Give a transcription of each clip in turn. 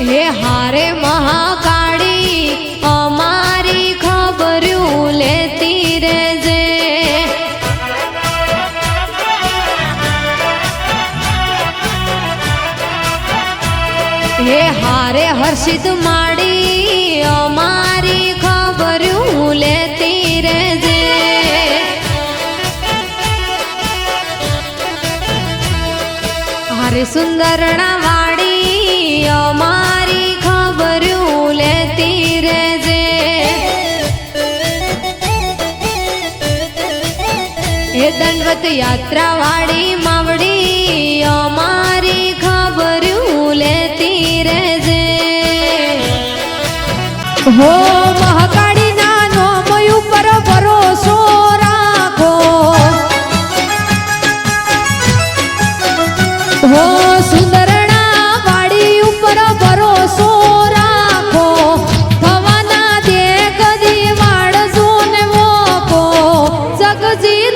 હે હારે મહાકાળી, અમારી ખબર્યું લેતી રેજે હે હારે હર્ષિત માડી અમારી ખબર્યું લેતી રેજે હારે સુંદરણા વાડી દંડવત યાત્રા વાળી માવડી અમારી ખબર્યું લેતી રહેજે. હો મહાકાળી નાનો મયુ ઉપર ભરોસો રાખો. હો સુંદરણા વાડી ઉપર ભરોસો રાખો. થવાના દે કદી વાળજો ને મોકો. જગજી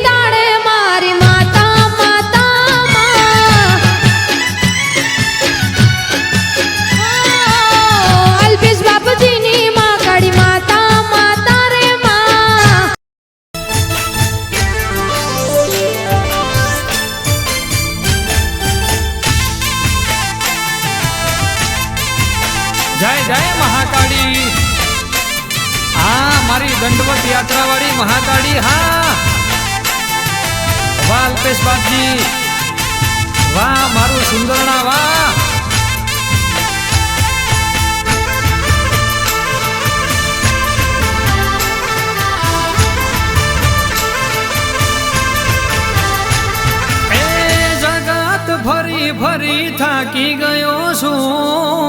મારું સુંદરણા વાહ ભરી ભરી થાકી ગયો છું.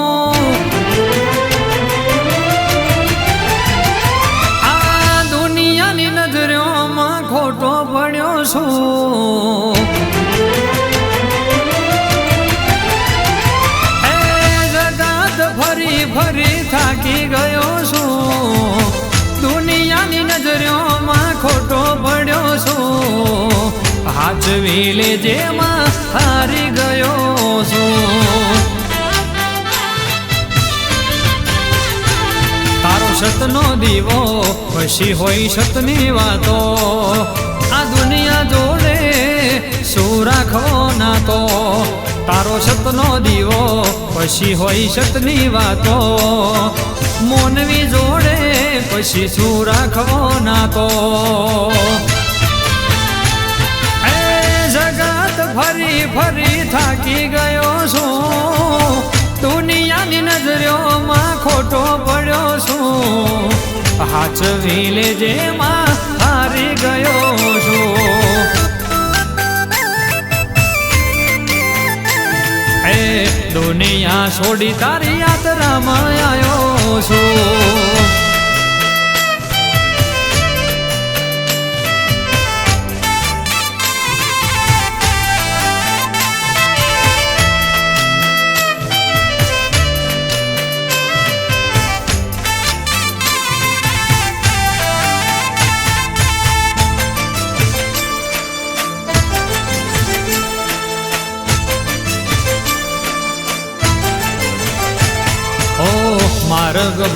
ગયો છું. દુનિયાની નજરોમાં ખોટો પડ્યો છું. હાચવી લેજે માં હારી ગયો છું. તારો સતનો દીવો પછી હોય સતની વાતો. આ દુનિયા જોડે શું રાખવો ના તો તારો સતનો દીવો પછી હોય સતની વાતો. મોનવી જોડે પછી શું રાખવો ના તો જગત ફરી ફરી થાકી ગયો છું. દુનિયાની નજરોમાં ખોટો પડ્યો છું. હાચવી લેજે માં હારી ગયો છું. દુનિયા છોડી તારી યાત્રામાં આવ્યો છું.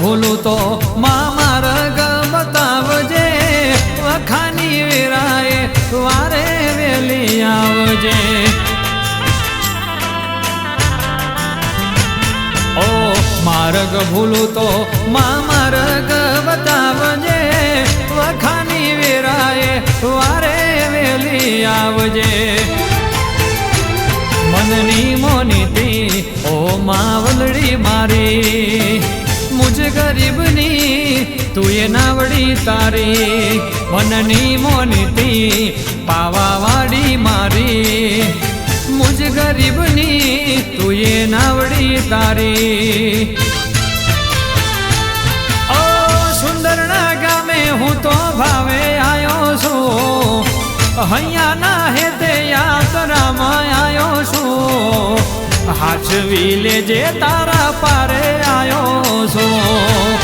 ભૂલું તો મામાર ગમતાવજે વખાની વેરાએ વારે વેલી આવજે. ઓ માર્ગ ભૂલું તો મામાર માર્ગ બતાવજે વખાની વેરાએ વારે વેલી આવજે. મનની મોનીતી ઓ માવલડી મારી. મુજ ગરીબની, તું એ નાવડી તારી, મનની મોનીતી પાવાવાડી મારી. મુજ ગરીબની, તું એ નાવડી તારી. ઓ સુંદરના ગામે હું તો ભાવે આવ્યો છું. હૈયાના હે તે યાત્રામાં આવ્યો છું. હાચવી લેજે તારા પારે આવ્યો છું.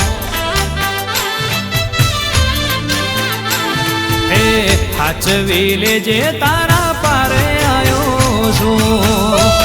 હાચવી લેજે તારા પારે આવ્યો છું.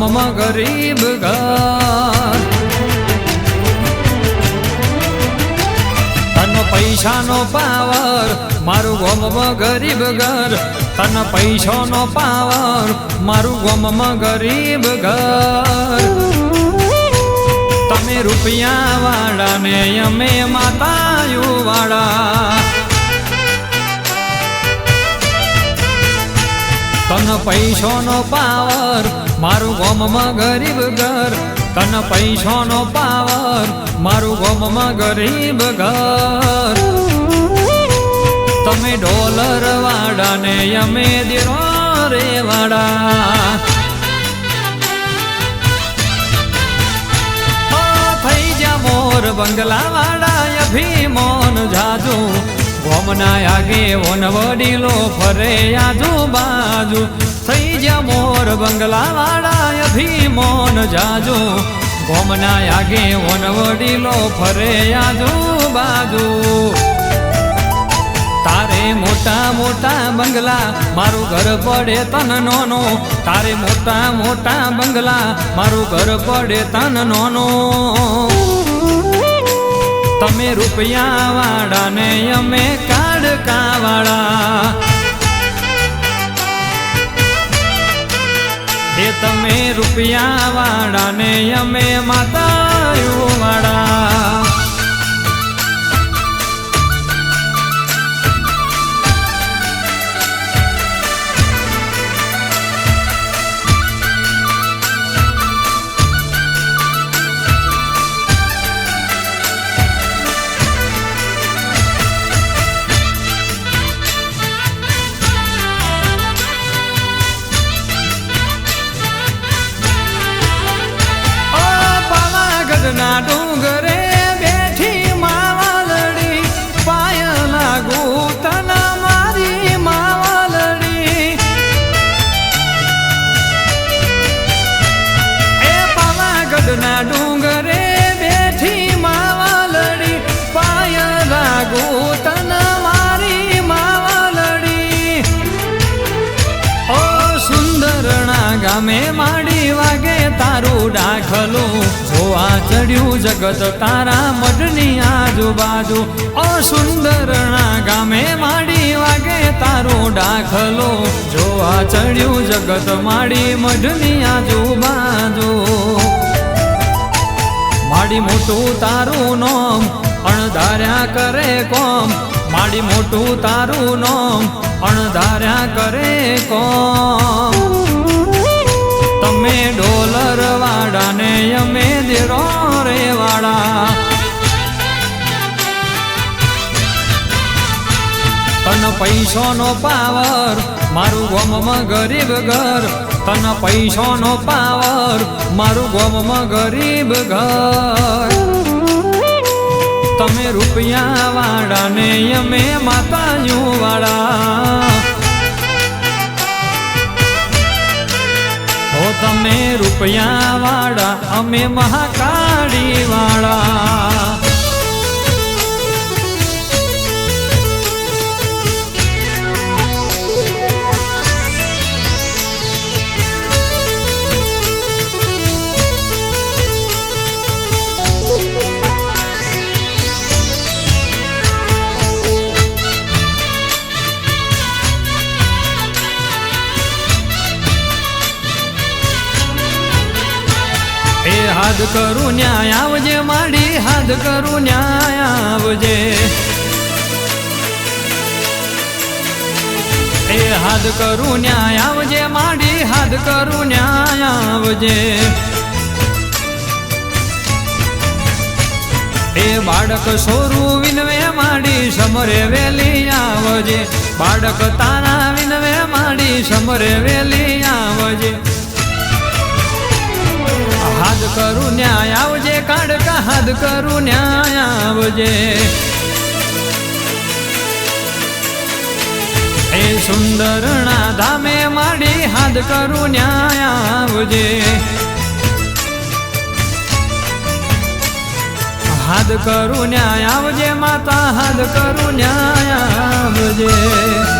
ગોમમાં ગરીબ ઘર તન પૈસાનો પાવર મારું ગોમમાં ગરીબ ઘર તન પૈસાનો પાવર મારું ગોમમાં ગરીબ ઘર તમે રૂપિયા વાળા ને અમે માતાયુ વાળા તન પૈસાનો પાવર મારું ગોમમાં ગરીબ ઘર, તન પૈસાનો પાવર, મારું ગોમમાં ગરીબ ઘર. તમે ડોલર વાડા ને અમે દેરો રે વાડા થઈ જા મોર બંગલા વાડા અભિમોન જાજુ. ગોમના આગે ઓન વડીલો ફરે આજુબાજુ. થઈ જા મોર બંગલા વાળા અભિમોન જાજુ. આગે ઓન વડીલો ફરે આજુબાજુ. તારે મોટા મોટા બંગલા, મારું ઘર પડે તન નોનો. તારે મોટા મોટા બંગલા, મારું ઘર પડે તન નોનો. તમે રૂપિયા વાળા ને અમે કાડકા વાળા એ તમે રૂપિયા વાળા ને અમે માતા વાળા સુંદરણા માડી વાગે તારું ડાખલું. જોવા ચડ્યું જગત તારા મઢની આજુબાજુ ઓ સુંદરણા ગામે માડી વાગે તારું ડાખલો. જોવા ચડ્યું જગત માડી મઢની આજુબાજુ. માડી મોટું તારું નોમ અણધાર્યા કરે કોમ. માડી મોટું તારું નોમ અણધાર્યા કરે કોમ. અમે દેરો રે વાળા તન પૈસાનો પાવર મારું ગોમમાં ગરીબ ઘર તન પૈસાનો પાવર મારું ગોમમાં ગરીબ ઘર તમે રૂપિયા વાળા ને અમે માતા વાળા તમે રૂપિયા વાળા અમે મહાકાળી વાળા. હાથ કરું ન્યાય આવજે, માડી હાથ કરું ન્યાય આવજે. એ હાથ કરું ન્યાય આવજે, માડી હાથ કરું ન્યાય આવજે. એ બાળક સોરું વિનવે, માડી સમરે વેલી આવજે. બાળક તારા વિનવે, માડી સમરે વેલી આવજે. કરું ન્યાય, આવજે કાઢકા હાથ કરું ન્યાય, આવજે. એ સુંદરના ધામે માડી હાથ કરું ન્યાય, આવજે. હાથ કરું ન્યાય, આવજે માતા, હાથ કરું ન્યાય, આવજે.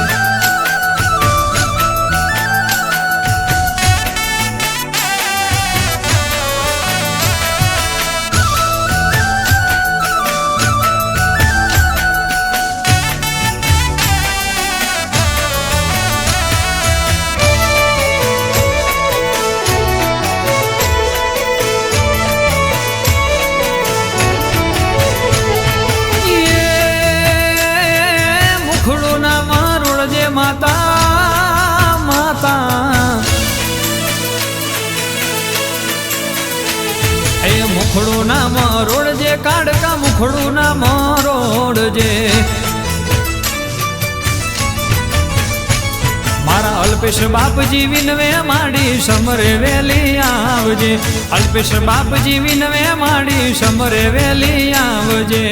અલ્પેશ બાપજી વિનવે માડી સમરે વેલી આવજે. અલ્પેશ બાપજી વિનવે માડી સમરે વેલી આવજે.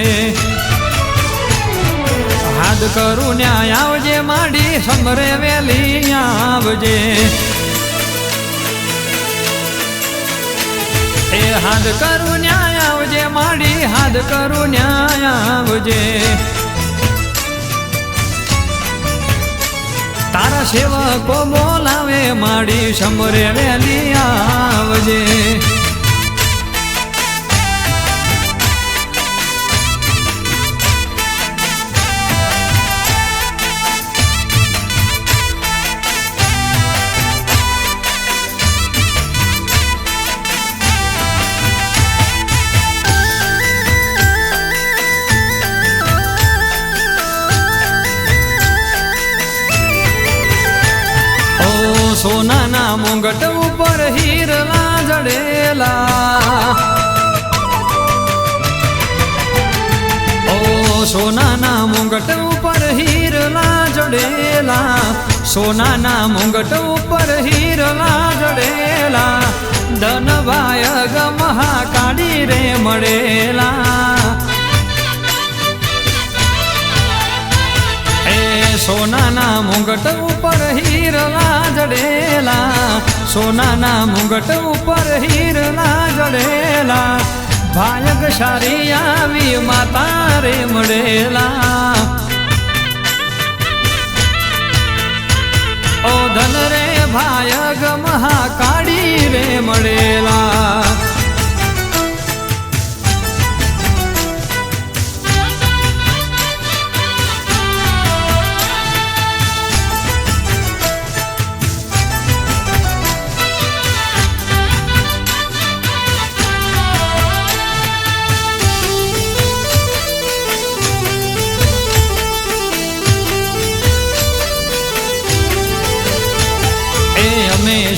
હાથ કરું ન્યાય આવજે, માડી સમરે વેલી આવજે. એ હાથ કરું ન્યાય આવજે, માડી હાથ કરું ન્યાય આવજે. તારા સેવકો બોલાવે માડી સમરે વેલી આવજે. જડેલા ઓ સોનાના મુંગટ ઉપર હીરલા જડેલા. સોનાના મુંગટ ઉપર હીરલા જડેલા. ધનવાય ગમહા કાઢી રે મળેલા. સોનાના મુંગટ ઉપર હીરલા જડેલા. સોનાના મુગટ ઉપર હીરના જડેલા, ભાયક સારી આવી માતા રે મળેલા. ઓ ધન રે ભાયગ મહાકાળી રે મળેલા.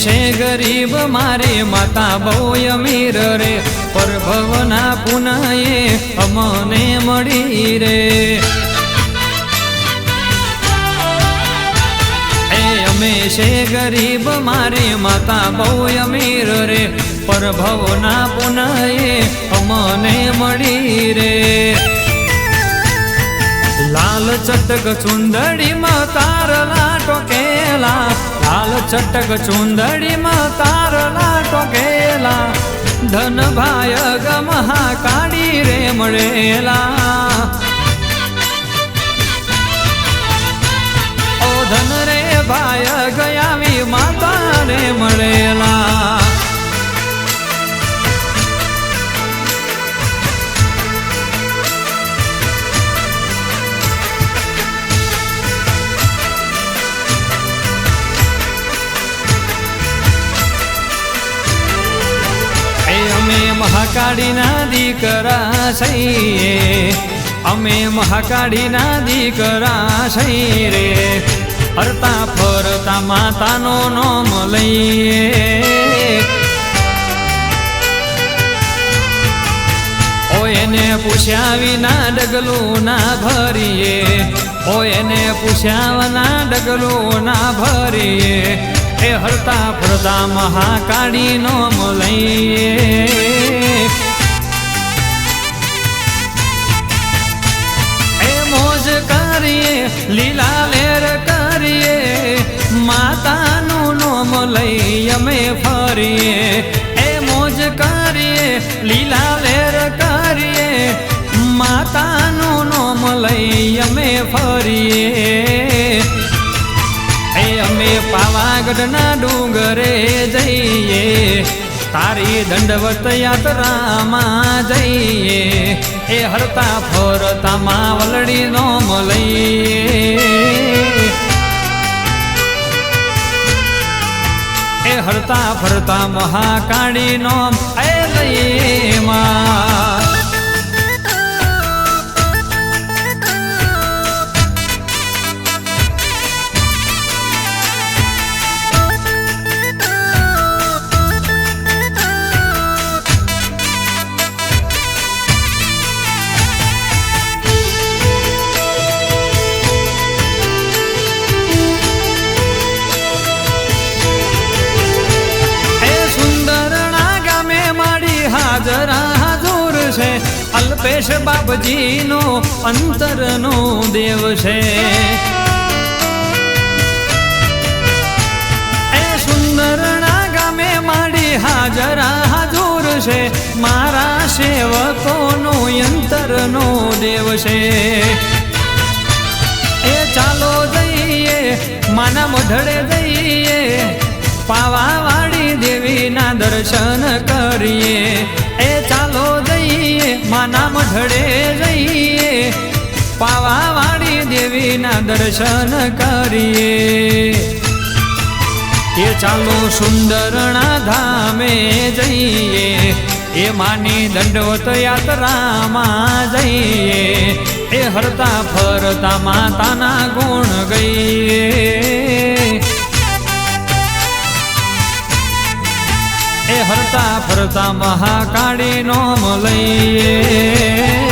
છે ગરીબ મારી માતા બહુ અમીર રે. પરભવના પુનયે અમને મળી રે. અમે છે ગરીબ મારી માતા બહુ અમીર રે. પરભવના પુનયે અમને મળી રે. લાલ ચટક ચુંદડીમાં તારલા ટોકેલા લાલ ચટક ચુંદડીમાં તારલા ટોકેલા ધન ભાય ગમહા કાઢી રે મળેલા. ઓ ધન રે ભાય ગયાવી માતા રે મળેલા. મહાકાળીના દીકરા છીએ અમે મહાકાળીના દીકરા છીએ રે. ફરતા ફરતા માતાનો નોમ લઈએ. ઓ એને પૂછ્યા વિના ડગલું ના ભરીએ. ઓ એને પૂછ્યા વિના ડગલું ના ભરીએ. એ હરતા ફરતા મહાકાળી નોમ લઈએ. લીલા લેર કરીએ, માતાનું નોમ લઈ અમે ફરીએ. એ મોજ કરીએ, લીલા લેર કરીએ, માતાનું નોમ લઈ અમે ફરીએ. એ અમે પાવાગઢના ડુંગરે જઈએ તારી દંડવત યાત્રામાં જઈએ. એ હરતા ફરતા માવલડી નો લઈએ એ હરતા ફરતા મહાકાળી નો એ લઈએ માં. અલ્પેશ બાપજીનો અંતરનો દેવ છે. એ સુંદરના ગામે માડી હાજરા હાજુર છે. મારા સેવકોનો અંતરનો દેવ છે. એ ચાલો જઈએ, માના મોઢડે જઈએ. પાવાવાળી દેવીના દર્શન કરીએ. એ ચાલો મઢડે જઈએ પાવાવાળી દેવીના દર્શન કરીએ. એ ચાલો સુંદરણા ધામે જઈએ, એ માની દંડવત યાત્રામાં જઈએ. એ હરતા ફરતા માતાના ગુણ ગઈએ. એ હરતા ફરતા મહાકાળી નોમ લઈએ.